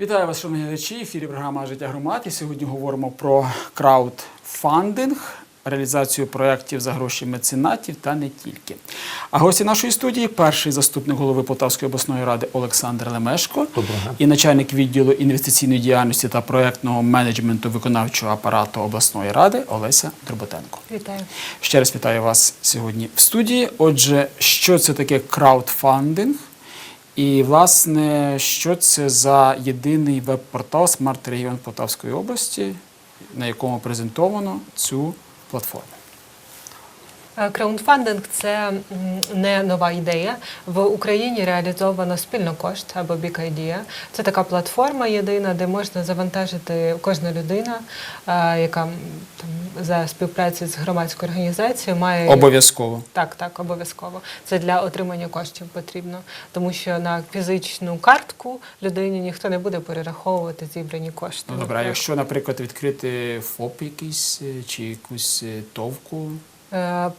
Вітаю вас, шановні глядачі. В ефірі програма Життя громад. І сьогодні говоримо про краудфандинг, реалізацію проєктів за гроші меценатів та не тільки. А гості нашої студії перший заступник голови Полтавської обласної ради Олександр Лемешко Доброго. і начальник відділу інвестиційної діяльності та проєктного менеджменту виконавчого апарату обласної ради Олеся Дроботенко. Вітаю. Ще раз вітаю вас сьогодні в студії. Отже, що це таке краудфандинг? І, власне, що це за єдиний веб-портал Смарт Регіон Полтавської області, на якому презентовано цю платформу? Е, Краундфандинг це не нова ідея. В Україні реалізовано спільно кошт або Big Idea. Це така платформа єдина, де можна завантажити кожна людина, е, яка там за співпраці з громадською організацією має Обов'язково. Так, так, обов'язково. Це для отримання коштів потрібно, тому що на фізичну картку людині ніхто не буде перераховувати зібрані кошти. Ну, добре, а якщо, наприклад, відкрити ФОП якийсь е, чи якусь товку,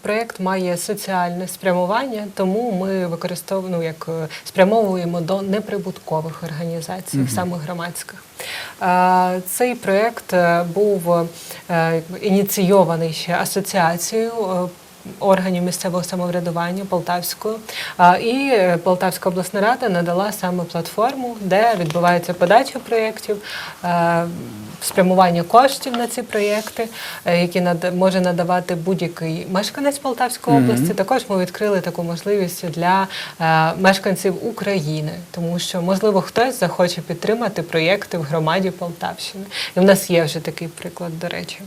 Проєкт має соціальне спрямування, тому ми використовуємо ну, як е, спрямовуємо до неприбуткових організацій, саме громадських. Е, Цей проєкт е, був е, ініційований ще асоціацією. Органів місцевого самоврядування Полтавською А, і е, Полтавська обласна рада надала саме платформу, де відбувається подача проєктів, е, спрямування коштів на ці проєкти, е, які може надавати будь-який мешканець Полтавської області. Також ми відкрили таку можливість для мешканців України, тому що можливо хтось захоче підтримати проєкти в громаді Полтавщини. І в нас є вже такий приклад, до речі.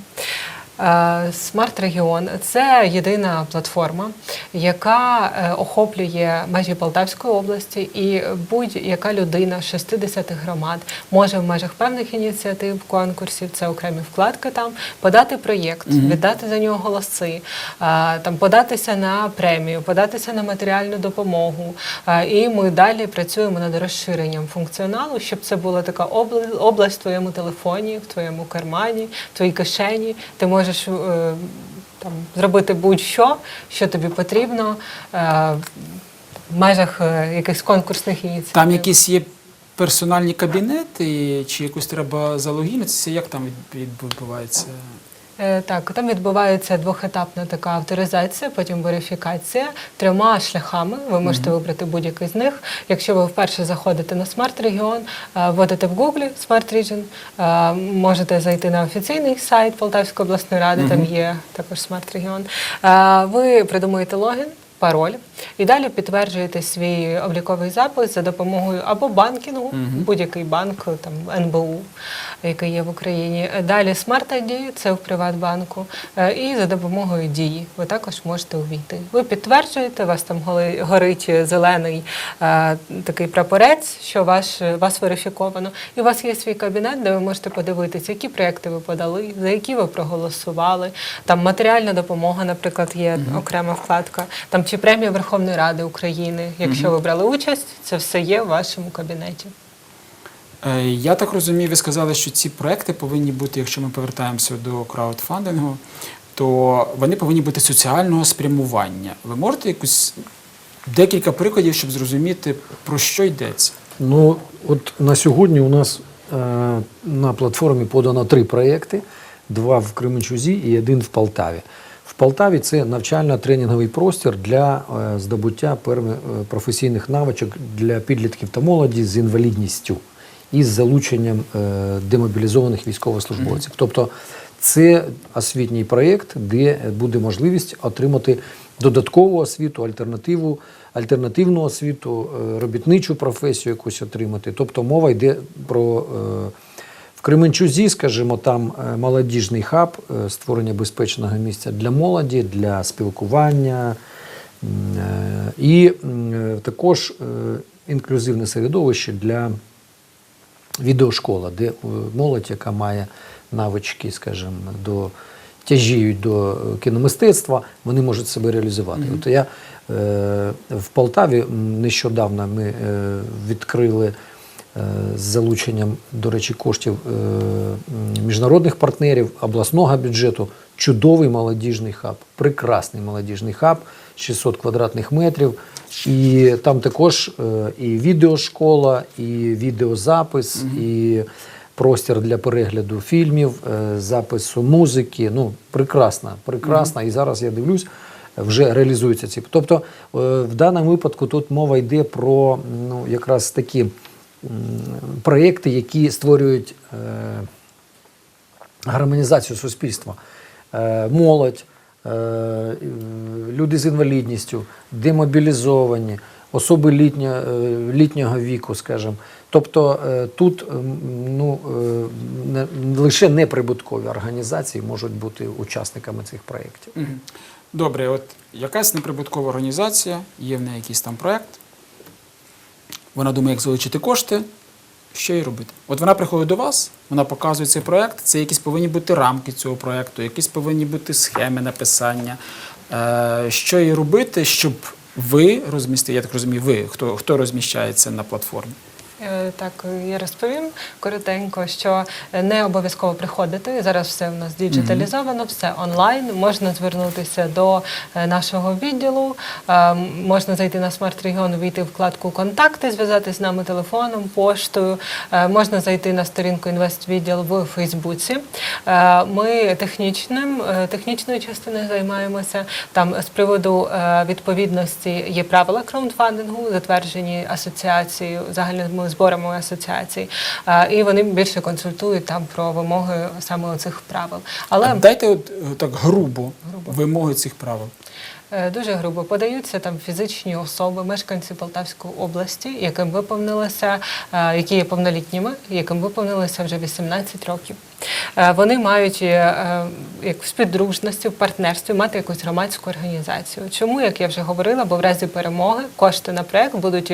Е, Смарт Регіон це єдина платформа, яка е, охоплює межі Полтавської області, і будь-яка людина з 60 громад може в межах певних ініціатив, конкурсів, це окремі вкладки там, подати проєкт, віддати за нього голоси, е, там податися на премію, податися на матеріальну допомогу. І ми далі працюємо над розширенням функціоналу, щоб це була така обла- область в твоєму телефоні, в твоєму кармані, в твоїй кишені. Ти можеш е, там зробити будь-що, що тобі потрібно е, в межах е, якихось конкурсних ініціатив. там якісь є персональні кабінети, чи якось треба залогінитися, як там відбувається? Е, Так, там відбувається двохетапна така авторизація, потім верифікація трьома шляхами. Ви можете вибрати будь-який з них. Якщо ви вперше заходите на е, вводите в Google Smart Region, е, можете зайти на офіційний сайт Полтавської обласної ради, там є також. Е, Ви придумуєте логін. Пароль і далі підтверджуєте свій обліковий запис за допомогою або банкінгу, будь-який банк, там НБУ, який є в Україні. Далі Smart ID, це в Приватбанку, е, і за допомогою дії ви також можете увійти. Ви підтверджуєте, у вас там горить зелений е, такий прапорець, що ваш, вас верифіковано, і у вас є свій кабінет, де ви можете подивитися, які проекти ви подали, за які ви проголосували. Там матеріальна допомога, наприклад, є окрема вкладка. Там чи премія Верховної Ради України. Якщо ви брали участь, це все є в вашому кабінеті. Е, Я так розумію, ви сказали, що ці проекти повинні бути, якщо ми повертаємося до краудфандингу, то вони повинні бути соціального спрямування. Ви можете якусь декілька прикладів, щоб зрозуміти, про що йдеться? Ну, от на сьогодні у нас е, на платформі подано три проєкти: два в Кременчузі і один в Полтаві. Полтаві це навчально-тренінговий простір для е, здобуття е, професійних навичок для підлітків та молоді з інвалідністю із залученням е, демобілізованих військовослужбовців. Тобто це освітній проєкт, де буде можливість отримати додаткову освіту, альтернативу, альтернативну освіту, робітничу професію якусь отримати. Тобто мова йде про Кременчузі, скажімо, там е, молодіжний хаб, е, створення безпечного місця для молоді, для спілкування. е, І також інклюзивне середовище для відеошкола, де молодь, яка має навички, скажімо, до тяжіють до кіномистецтва, вони можуть себе реалізувати. От я в Полтаві нещодавно ми відкрили з залученням, до речі, коштів е, міжнародних партнерів, обласного бюджету чудовий молодіжний хаб, прекрасний молодіжний хаб, 600 квадратних метрів. І там також е, і відеошкола, і відеозапис, і простір для перегляду фільмів, е, запису музики. Ну, прекрасна, прекрасна. І зараз я дивлюсь, вже реалізуються ці. Тобто, е, в даному випадку тут мова йде про ну, якраз такі проєкти, які створюють е, гармонізацію суспільства. Е, молодь, е, люди з інвалідністю, демобілізовані, особи літньо, літнього віку, скажімо. Тобто тут ну, не, лише неприбуткові організації можуть бути учасниками цих проєктів. Добре, от якась неприбуткова організація, є в неї якийсь там проєкт. Вона думає, як залучити кошти. Що й робити? От вона приходить до вас, вона показує цей проєкт, це якісь повинні бути рамки цього проєкту, якісь повинні бути схеми написання. Е, що їй робити, щоб ви розмістили, я так розумію, ви, хто, хто розміщається на платформі? Е, Так, я розповім коротенько, що не обов'язково приходити. Зараз все у нас діджиталізовано, все онлайн. Можна звернутися до е, нашого відділу, е, можна зайти на смарт регіон, війти в вкладку Контакти, зв'язатися з нами телефоном, поштою. Е, Можна зайти на сторінку інвествідділ в Фейсбуці. Е, Ми технічним, е, технічною частиною займаємося. Там з приводу е, відповідності є правила краундфандингу, затверджені асоціацією загальними зборами асоціацій, Е, і вони більше консультують там про вимоги саме цих правил. Але А дайте от, так так грубо, вимоги цих правил. Е, Дуже грубо подаються там фізичні особи, мешканці Полтавської області, яким виповнилося, е, які є повнолітніми, яким виповнилося вже 18 років. Е, Вони мають як в співдружності, в партнерстві мати якусь громадську організацію. Чому, як я вже говорила, бо в разі перемоги кошти на проект будуть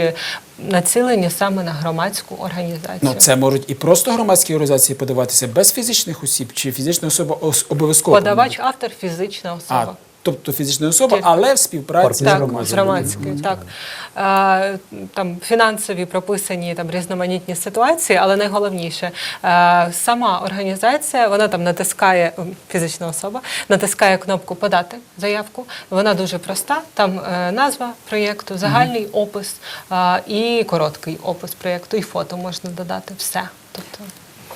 націлені саме на громадську організацію. Ну, це можуть і просто громадські організації подаватися без фізичних осіб, чи фізична особа обов'язково. Подавач автор фізична А, особа. Тобто фізична особа, але в співпраці з Так, громадський. громадський, так. Е, Там фінансові прописані там різноманітні ситуації, але найголовніше, е, сама організація, вона там натискає, фізична особа, натискає кнопку подати заявку. Вона дуже проста. Там е, назва проєкту, загальний опис е, і короткий опис проєкту, і фото можна додати. Все. Тобто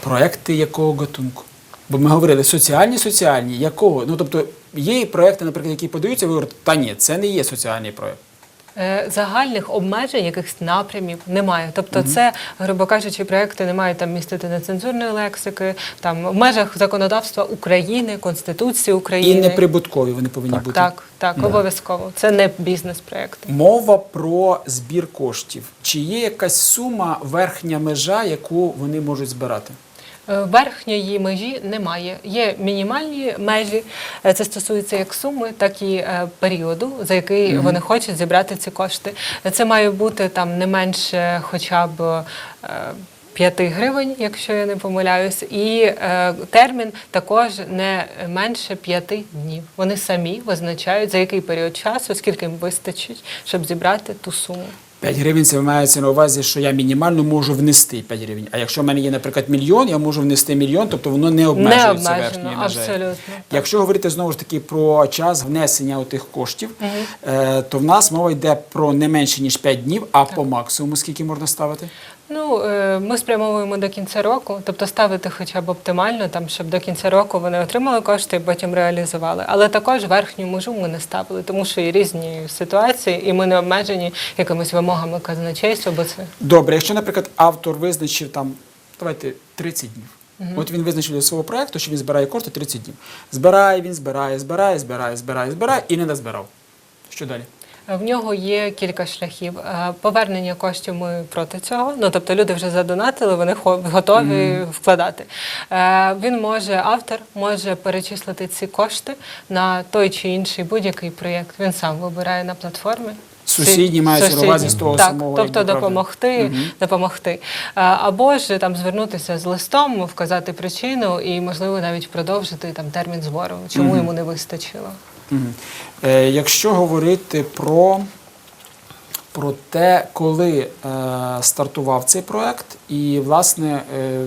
Проекти якого гатунку? Бо ми говорили соціальні, соціальні, якого? Ну тобто є проекти, наприклад, які подаються, ви говорите, та ні, це не є соціальний проект. Е, Загальних обмежень, якихось напрямів немає. Тобто, це, грубо кажучи, проекти не мають там містити нецензурної лексики, там в межах законодавства України, Конституції України І неприбуткові вони повинні бути. Так, так, обов'язково. Це не бізнес-проект. Мова про збір коштів. Чи є якась сума, верхня межа, яку вони можуть збирати? Е, Верхньої межі немає. Є мінімальні межі. Е, Це стосується як суми, так і е, періоду, за який вони хочуть зібрати ці кошти. Це має бути там не менше, хоча б. е, 5 гривень, якщо я не помиляюсь, і е, термін також не менше 5 днів. Вони самі визначають за який період часу, скільки їм вистачить, щоб зібрати ту суму. 5 гривень це мається на увазі, що я мінімально можу внести 5 гривень. А якщо в мене є, наприклад, мільйон, я можу внести мільйон, тобто воно не обмежується Не обмежено, верхньою межею. абсолютно. Якщо говорити знову ж таки про час внесення тих коштів, угу. то в нас мова йде про не менше ніж 5 днів, а по максимуму скільки можна ставити? Ну, е, ми спрямовуємо до кінця року, тобто ставити хоча б оптимально, там, щоб до кінця року вони отримали кошти і потім реалізували. Але також верхню межу ми не ставили, тому що є різні ситуації, і ми не обмежені якимись вимогами казначейства, бо це Добре, якщо, наприклад, автор визначив там, давайте 30 днів. От він визначив для свого проекту, що він збирає кошти 30 днів. Збирає, він збирає, збирає, збирає, збирає, збирає і не назбирав. Що далі? В нього є кілька шляхів. Повернення коштів ми проти цього. Ну тобто люди вже задонатили, вони готові вкладати. Е, Він може, автор може перечислити ці кошти на той чи інший будь-який проєкт. Він сам вибирає на платформі. Сусідні на увазі з того так, самого, Тобто якби, правда. допомогти, допомогти. Е, Або ж там звернутися з листом, вказати причину і, можливо, навіть продовжити там термін збору, чому йому не вистачило. Е, якщо говорити про, про те, коли е, стартував цей проект, і, власне, е,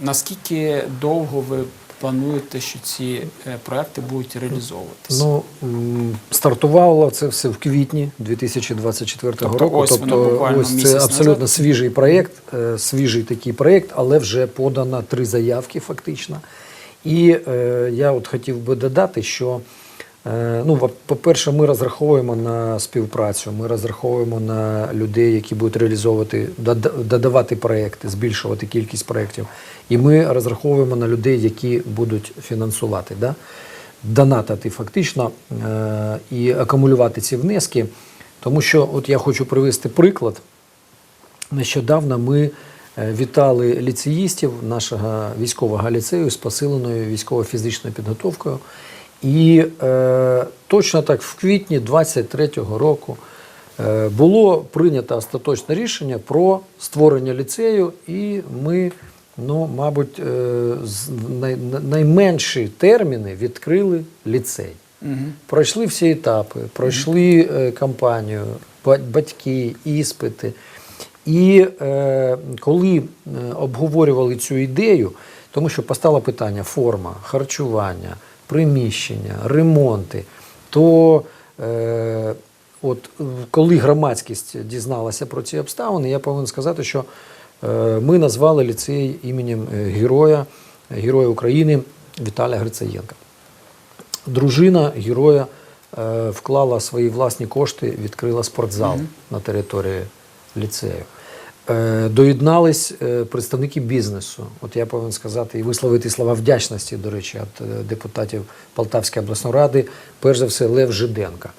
наскільки довго ви плануєте, що ці проекти будуть реалізовуватися? Ну, стартувало це все в квітні 2024 Тобто року. ось буквально ось це абсолютно назад. свіжий проєкт, свіжий такий проєкт, але вже подано три заявки фактично. І е, я от хотів би додати, що ну, по-перше, ми розраховуємо на співпрацю, ми розраховуємо на людей, які будуть реалізовувати, додавати проекти, збільшувати кількість проєктів. І ми розраховуємо на людей, які будуть фінансувати. Да? донатити фактично е, і акумулювати ці внески. Тому що, от я хочу привести приклад. Нещодавно ми е, вітали ліцеїстів нашого військового ліцею з посиленою військово-фізичною підготовкою. І е, точно так в квітні 23-го року е, було прийнято остаточне рішення про створення ліцею, і ми, ну, мабуть, е, з най, найменші терміни відкрили ліцей. Пройшли всі етапи, пройшли е, кампанію, батьки, іспити. І е, коли е, обговорювали цю ідею, тому що постало питання форма, харчування, приміщення, ремонти, то е, от коли громадськість дізналася про ці обставини, я повинен сказати, що е, ми назвали ліцей іменем е, героя, героя України Віталія Грицаєнка. Дружина героя е, вклала свої власні кошти, відкрила спортзал на території ліцею. Е, доєднались е, представники бізнесу. От я повинен сказати і висловити слова вдячності, до речі, від е, депутатів Полтавської обласної ради, перш за все, Лев Жиденка,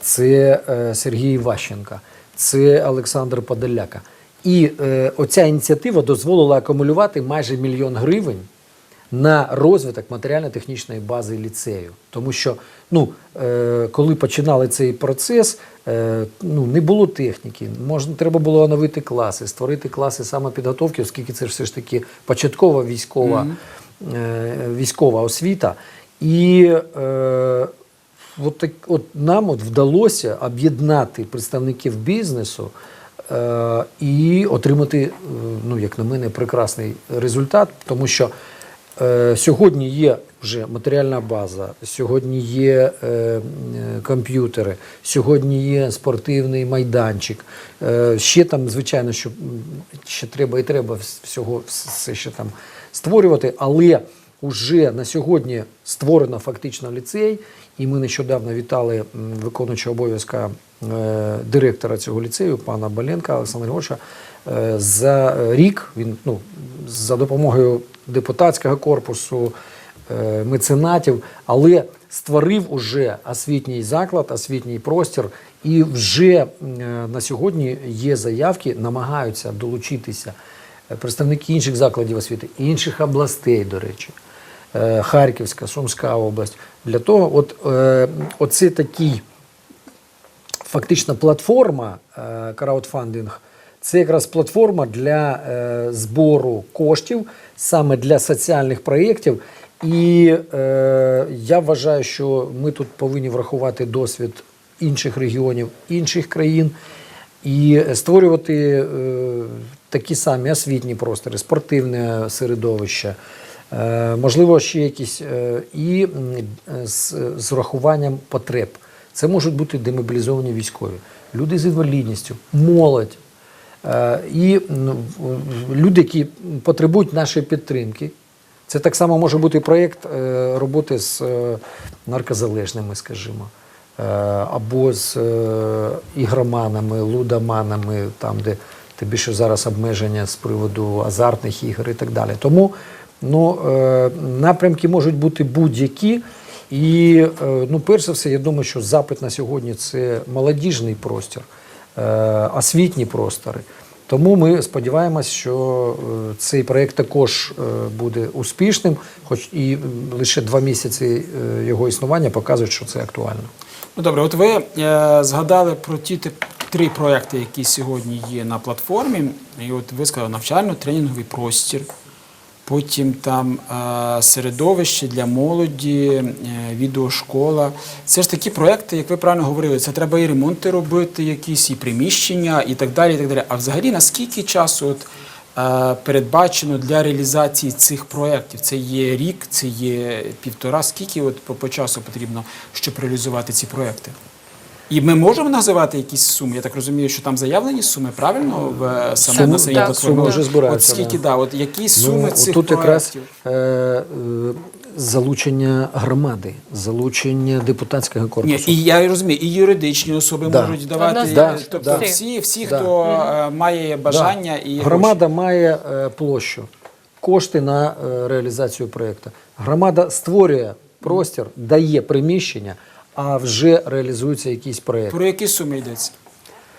це Сергій Іващенка, це Олександр Подоляка. І оця ініціатива дозволила акумулювати майже мільйон гривень на розвиток матеріально-технічної бази ліцею. Тому що ну, е, коли починали цей процес, е, ну, не було техніки. Можна, треба було оновити класи, створити класи самопідготовки, оскільки це все ж таки початкова військова, е, військова освіта. І е, от, так, от нам от вдалося об'єднати представників бізнесу і отримати, ну, як на мене, прекрасний результат, тому що сьогодні є вже матеріальна база, сьогодні є е, е, комп'ютери, сьогодні є спортивний майданчик. Е, ще там, звичайно, що ще треба і треба всього все ще там створювати, але Уже на сьогодні створено фактично ліцей, і ми нещодавно вітали виконуючого обов'язка е, директора цього ліцею, пана Баленка Олександра Григоровича. Е, За рік він ну, за допомогою депутатського корпусу, е, меценатів, але створив уже освітній заклад, освітній простір, і вже е, на сьогодні є заявки, намагаються долучитися представники інших закладів освіти, інших областей, до речі. Харківська, Сумська область. Для того, от оце такий фактично платформа краудфандинг. Це якраз платформа для е, збору коштів саме для соціальних проєктів. І е, я вважаю, що ми тут повинні врахувати досвід інших регіонів, інших країн і створювати е, такі самі освітні простори, спортивне середовище. Е, можливо, ще якісь е, і з, з урахуванням потреб. Це можуть бути демобілізовані військові, люди з інвалідністю, молодь і люди, які потребують нашої підтримки. Це так само може бути проєкт е, роботи з е, наркозалежними, скажімо, е, або з е, ігроманами, лудоманами, там, де тим більше зараз обмеження з приводу азартних ігор і так далі. Тому ну, е, напрямки можуть бути будь-які. І, е, ну, перш за все, я думаю, що запит на сьогодні це молодіжний простір, е, освітні простори. Тому ми сподіваємось, що е, цей проєкт також е, буде успішним, хоч і лише два місяці е, його існування показують, що це актуально. Ну добре, от ви е, згадали про ті три проекти, які сьогодні є на платформі. І от ви сказали навчально-тренінговий простір, потім там середовище для молоді, е, відеошкола. Це ж такі проекти, як ви правильно говорили, це треба і ремонти робити, якісь, і приміщення, і так далі. І так далі. А взагалі, наскільки часу от, передбачено для реалізації цих проєктів? Це є рік, це є півтора. Скільки от по часу потрібно, щоб реалізувати ці проєкти? І ми можемо називати якісь суми. Я так розумію, що там заявлені суми правильно в е, саме Суми- на самій платформі? суми вже збираються, От скільки, да. да. от які суми Ну, цих тут якраз проєктів? е, е, залучення громади, залучення депутатського Ні, корпусу. і я розумію, і юридичні особи Да. можуть давати, Однозначно. е, тобто Да. всі, всі, Да. хто е, має бажання і Громада має е, площу, кошти на е, реалізацію проєкту. Громада створює простір, дає приміщення, а вже реалізуються якісь проєкти. Про які суми йдеться?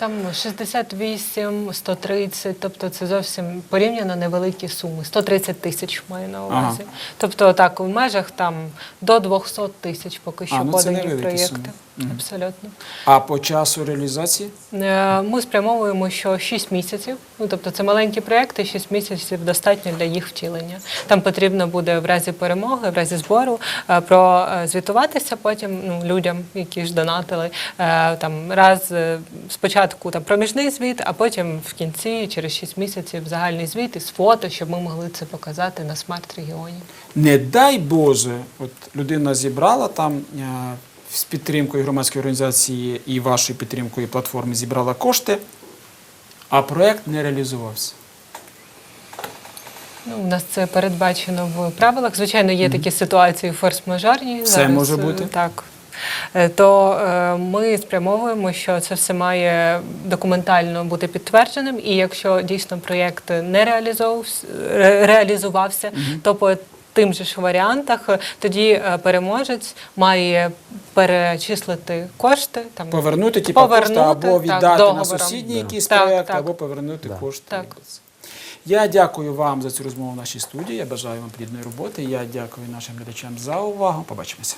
Там 68, 130, тобто це зовсім порівняно невеликі суми. 130 тисяч маю на увазі. Ага. Тобто так, в межах там до 200 тисяч поки що А, ну подані проєкти. суми. Абсолютно. А по часу реалізації? Е, Ми спрямовуємо, що 6 місяців, ну тобто це маленькі проекти, 6 місяців достатньо для їх втілення. Там потрібно буде в разі перемоги, в разі збору е, прозвітуватися потім ну, людям, які ж донатили. Е, Там раз е, спочатку там проміжний звіт, а потім в кінці, через 6 місяців, загальний звіт із фото, щоб ми могли це показати на смарт-регіоні. Не дай Боже, от людина зібрала там е, з підтримкою громадської організації і вашою підтримкою платформи зібрала кошти, а проєкт не реалізувався. Ну, у нас це передбачено в правилах. Звичайно, є такі ситуації форс-мажорні. Все Зараз, може е, бути. Так. Е, То е, ми спрямовуємо, що це все має документально бути підтвердженим, і якщо дійсно проєкт не реалізувався, то по тим же ж варіантах е, тоді е, переможець має перечислити кошти там Повернути ті кошти Повернути, або так, віддати на договором. сусідній якийсь Так, проєкт, так. або повернути Да. кошти. Так. Я дякую вам за цю розмову в нашій студії. Я бажаю вам плідної роботи. Я дякую нашим глядачам за увагу. Побачимося.